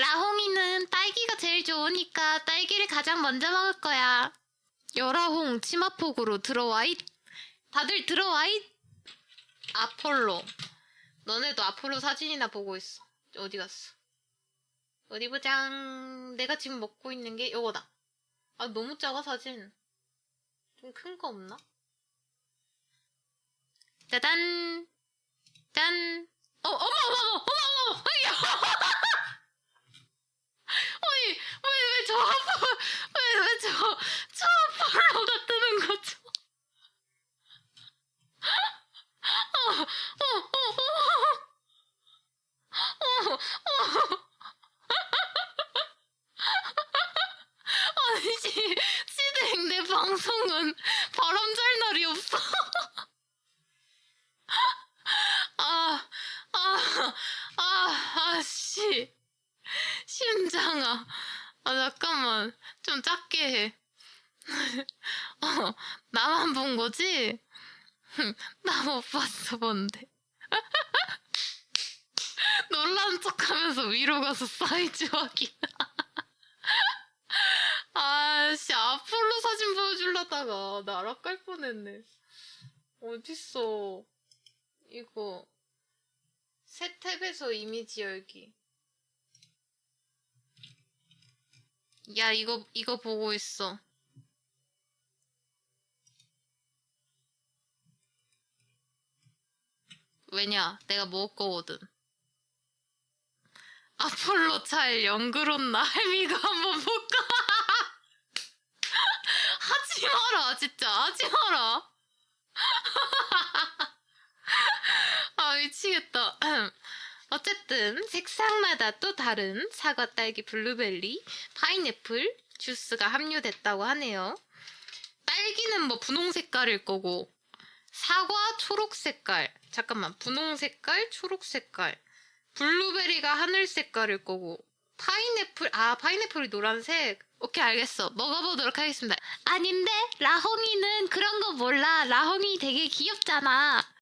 라홍이는 딸기가 제일 좋으니까 딸기를 가장 먼저 먹을 거야. 열아홍 치마폭으로 들어와잇. 다들 들어와잇. 아폴로. 너네도 아폴로 사진이나 보고 있어. 어디 갔어? 어디 보장. 내가 지금 먹고 있는 게 요거다. 아 너무 작아 사진. 좀 큰 거 없나? 짜잔. 짠. 어, 어머, 어머, 어머, 어머, 어머, 야. 아니, 왜, 왜 저 아파, 왜, 왜 저, 저 아파로가 뜨는 거죠? 아니, 시, 시댁 내 방송은 바람 잘 날이 없어. 아, 아, 아, 아, 씨. 심장아. 아, 잠깐만. 좀 작게 해. 어, 나만 본 거지? 나 못 봤어, 뭔데. 놀란 척 하면서 위로 가서 사이즈 확인. 아씨, 아폴로 사진 보여주려다가 나락갈 뻔했네. 어딨어. 이거. 새 탭에서 이미지 열기. 야, 이거, 이거 보고 있어. 왜냐? 내가 먹을 거거든. 아폴로 차일 영그런 날미가 한번 볼까? 하지 마라, 진짜. 하지 마라. 아, 미치겠다. 어쨌든 색상마다 또 다른 사과, 딸기, 블루베리, 파인애플 주스가 함유됐다고 하네요. 딸기는 뭐 분홍 색깔일 거고 사과 초록 색깔. 잠깐만. 분홍 색깔, 초록 색깔. 블루베리가 하늘 색깔일 거고 파인애플 아 파인애플이 노란색 오케이 알겠어 먹어보도록 하겠습니다 아닌데 라홍이는 그런 거 몰라 라홍이 되게 귀엽잖아